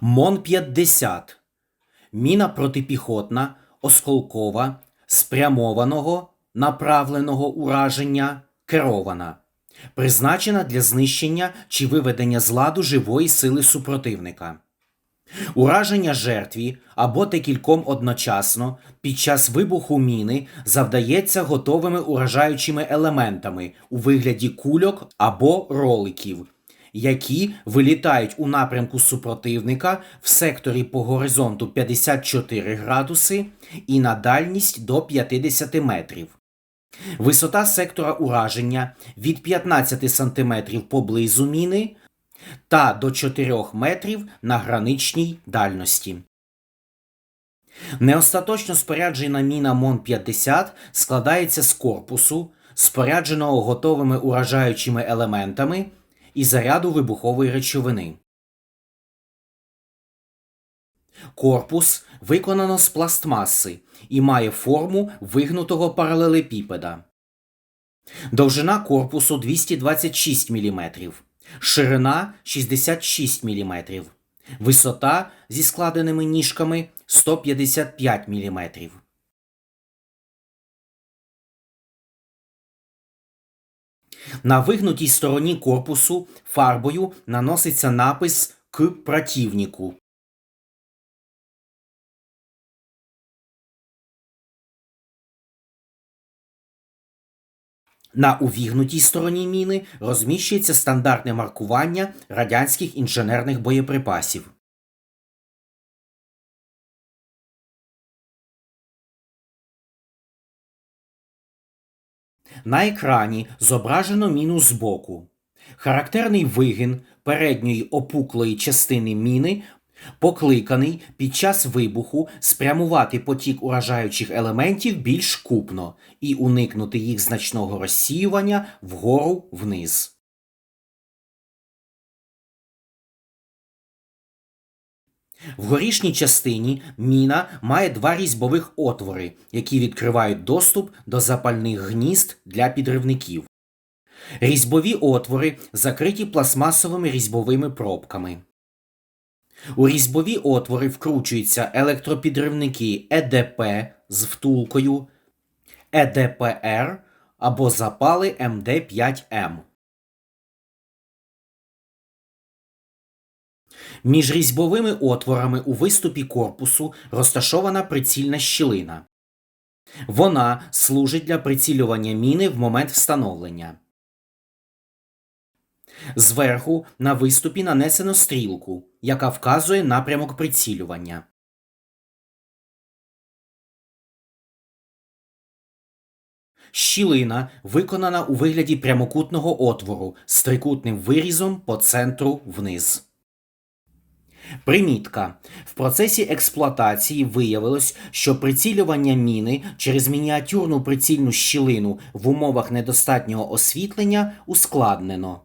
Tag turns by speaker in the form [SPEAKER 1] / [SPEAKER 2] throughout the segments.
[SPEAKER 1] МОН-50 міна протипіхотна, осколкова, спрямованого, направленого ураження, керована, призначена для знищення чи виведення з ладу живої сили супротивника. Ураження жертві або декільком одночасно під час вибуху міни завдається готовими уражаючими елементами у вигляді кульок або роликів, які вилітають у напрямку супротивника в секторі по горизонту 54 градуси і на дальність до 50 метрів. Висота сектора ураження від 15 см поблизу міни та до 4 метрів на граничній дальності. Неостаточно споряджена міна МОН-50 складається з корпусу, спорядженого готовими уражаючими елементами і заряду вибухової речовини. Корпус виконано з пластмаси і має форму вигнутого паралелепіпеда. Довжина корпусу 226 мм, ширина 66 мм, висота зі складеними ніжками 155 мм. На вигнутій стороні корпусу фарбою наноситься напис к противнику. На увігнутій стороні міни розміщується стандартне маркування радянських інженерних боєприпасів. На екрані зображено міну збоку. Характерний вигін передньої опуклої частини міни покликаний під час вибуху спрямувати потік уражаючих елементів більш купно і уникнути їх значного розсіювання вгору вниз. В горішній частині міна має два різьбових отвори, які відкривають доступ до запальних гнізд для підривників. Різьбові отвори закриті пластмасовими різьбовими пробками. У різьбові отвори вкручуються електропідривники ЕДП з втулкою, ЕДПР або запали МД5М. Між різьбовими отворами у виступі корпусу розташована прицільна щілина. Вона служить для прицілювання міни в момент встановлення. Зверху на виступі нанесено стрілку, яка вказує напрямок прицілювання. Щілина виконана у вигляді прямокутного отвору з трикутним вирізом по центру вниз. Примітка. В процесі експлуатації виявилось, що прицілювання міни через мініатюрну прицільну щілину в умовах недостатнього освітлення ускладнено.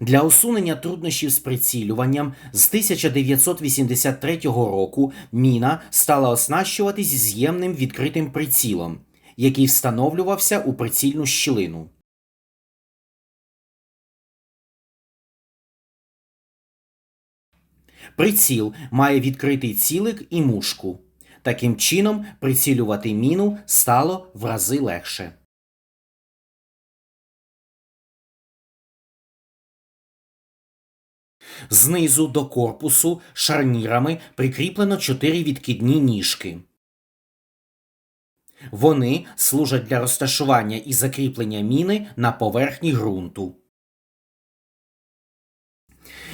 [SPEAKER 1] Для усунення труднощів з прицілюванням з 1983 року міна стала оснащуватись з'ємним відкритим прицілом, який встановлювався у прицільну щілину. Приціл має відкритий цілик і мушку. Таким чином, прицілювати міну стало в рази легше. Знизу до корпусу шарнірами прикріплено чотири відкидні ніжки. Вони служать для розташування і закріплення міни на поверхні ґрунту.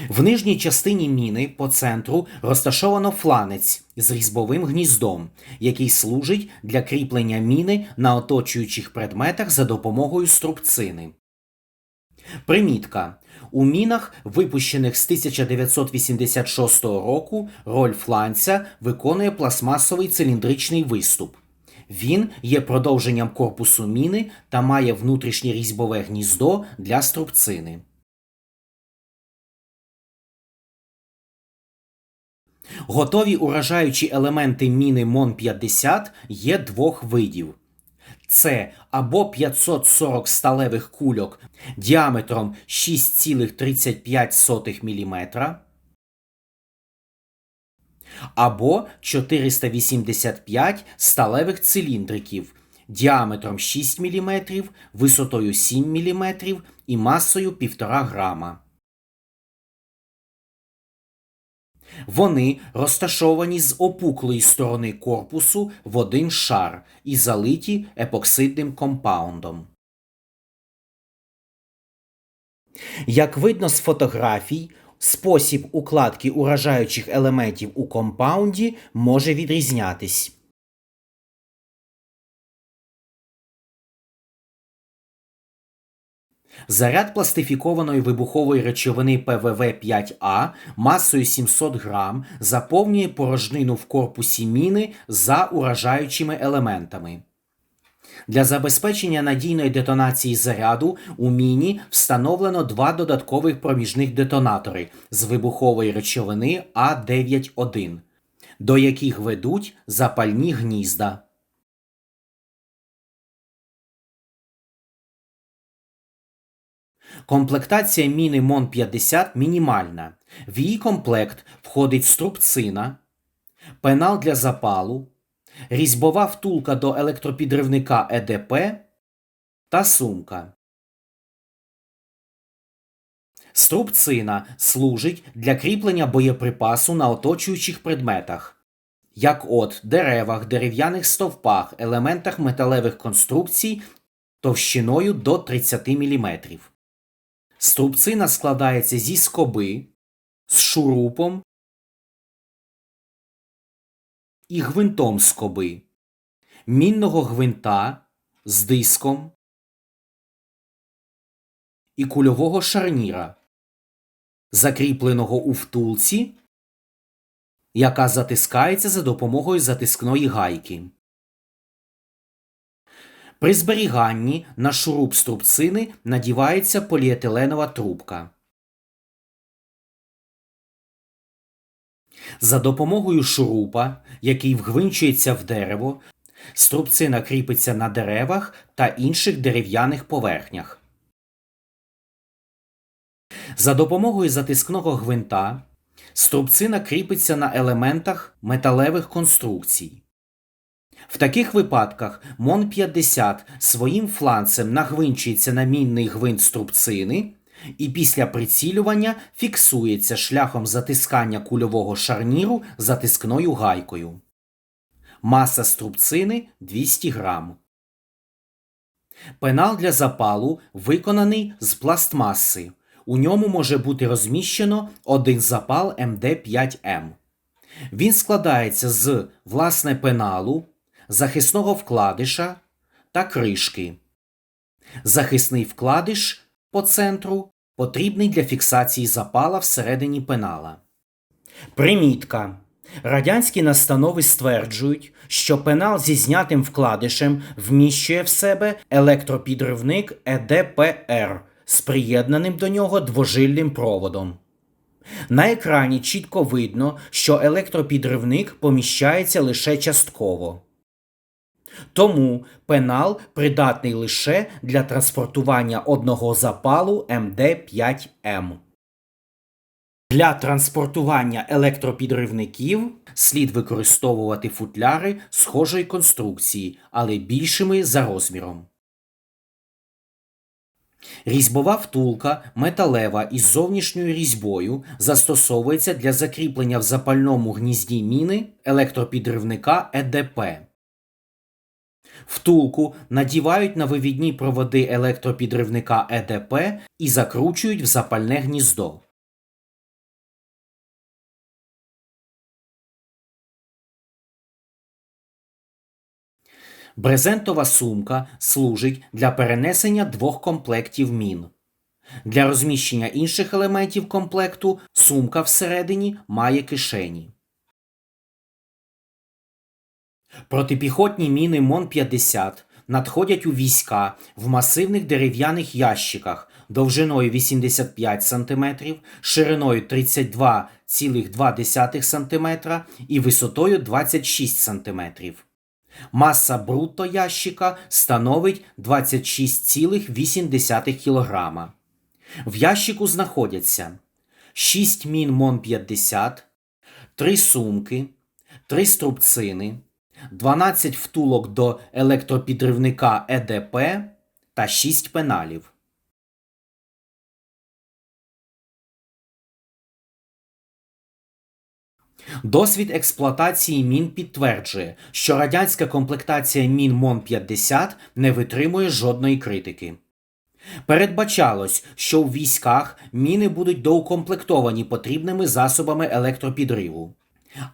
[SPEAKER 1] В нижній частині міни по центру розташовано фланець з різьбовим гніздом, який служить для кріплення міни на оточуючих предметах за допомогою струбцини. Примітка. У мінах, випущених з 1986 року, роль фланця виконує пластмасовий циліндричний виступ. Він є продовженням корпусу міни та має внутрішнє різьбове гніздо для струбцини. Готові уражаючі елементи міни МОН-50 є двох видів. Це або 540 сталевих кульок діаметром 6,35 мм, або 485 сталевих циліндриків діаметром 6 мм, висотою 7 мм і масою 1,5 грама. Вони розташовані з опуклої сторони корпусу в один шар і залиті епоксидним компаундом. Як видно з фотографій, спосіб укладки уражаючих елементів у компаунді може відрізнятись. Заряд пластифікованої вибухової речовини ПВВ-5А масою 700 грам заповнює порожнину в корпусі міни за уражаючими елементами. Для забезпечення надійної детонації заряду у міні встановлено два додаткових проміжних детонатори з вибухової речовини А91, до яких ведуть запальні гнізда. Комплектація міни МОН-50 мінімальна. В її комплект входить струбцина, пенал для запалу, різьбова втулка до електропідривника ЕДП та сумка. Струбцина служить для кріплення боєприпасу на оточуючих предметах, як от деревах, дерев'яних стовпах, елементах металевих конструкцій товщиною до 30 мм. Струбцина складається зі скоби, з шурупом і гвинтом скоби, мінного гвинта з диском і кульового шарніра, закріпленого у втулці, яка затискається за допомогою затискної гайки. При зберіганні на шуруп струбцини надівається поліетиленова трубка. За допомогою шурупа, який вгвинчується в дерево, струбцина кріпиться на деревах та інших дерев'яних поверхнях. За допомогою затискного гвинта струбцина кріпиться на елементах металевих конструкцій. В таких випадках МОН-50 своїм фланцем нагвинчується на мінний гвинт струбцини і після прицілювання фіксується шляхом затискання кульового шарніру затискною гайкою. Маса струбцини 200 грам. Пенал для запалу виконаний з пластмаси. У ньому може бути розміщено один запал МД5М. Він складається з власне пеналу, захисного вкладиша та кришки. Захисний вкладиш по центру потрібний для фіксації запала всередині пенала. Примітка. Радянські настанови стверджують, що пенал зі знятим вкладишем вміщує в себе електропідривник ЕДПР з приєднаним до нього двожильним проводом. На екрані чітко видно, що електропідривник поміщається лише частково. Тому пенал придатний лише для транспортування одного запалу МД5М. Для транспортування електропідривників слід використовувати футляри схожої конструкції, але більшими за розміром. Різьбова втулка металева із зовнішньою різьбою застосовується для закріплення в запальному гнізді міни електропідривника ЕДП. Втулку надівають на вивідні проводи електропідривника ЕДП і закручують в запальне гніздо. Брезентова сумка служить для перенесення двох комплектів мін. Для розміщення інших елементів комплекту сумка всередині має кишені. Протипіхотні міни МОН-50 надходять у війська в масивних дерев'яних ящиках довжиною 85 см, шириною 32,2 см і висотою 26 см. Маса брутто ящика становить 26,8 кг. В ящику знаходяться 6 мін МОН-50, 3 сумки 3 струбцини, 12 втулок до електропідривника ЕДП та 6 пеналів. Досвід експлуатації мін підтверджує, що радянська комплектація мін МОН-50 не витримує жодної критики. Передбачалось, що у військах міни будуть доукомплектовані потрібними засобами електропідриву.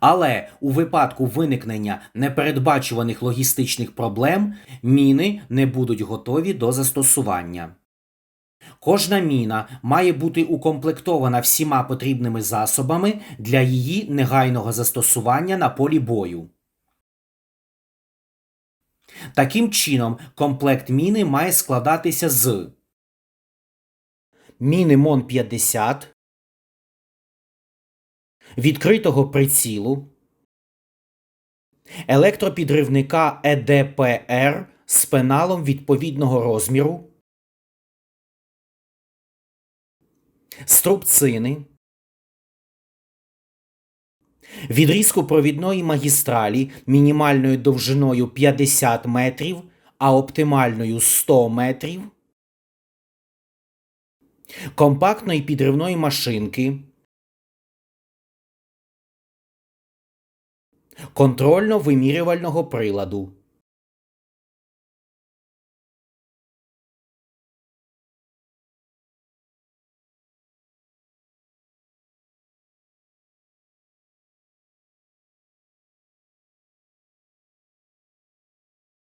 [SPEAKER 1] Але у випадку виникнення непередбачуваних логістичних проблем міни не будуть готові до застосування. Кожна міна має бути укомплектована всіма потрібними засобами для її негайного застосування на полі бою. Таким чином, комплект міни має складатися з міни МОН-50, відкритого прицілу, електропідривника ЕДПР з пеналом відповідного розміру, струбцини, відрізку провідної магістралі мінімальною довжиною 50 метрів, а оптимальною 100 метрів, компактної підривної машинки, контрольно-вимірювального приладу.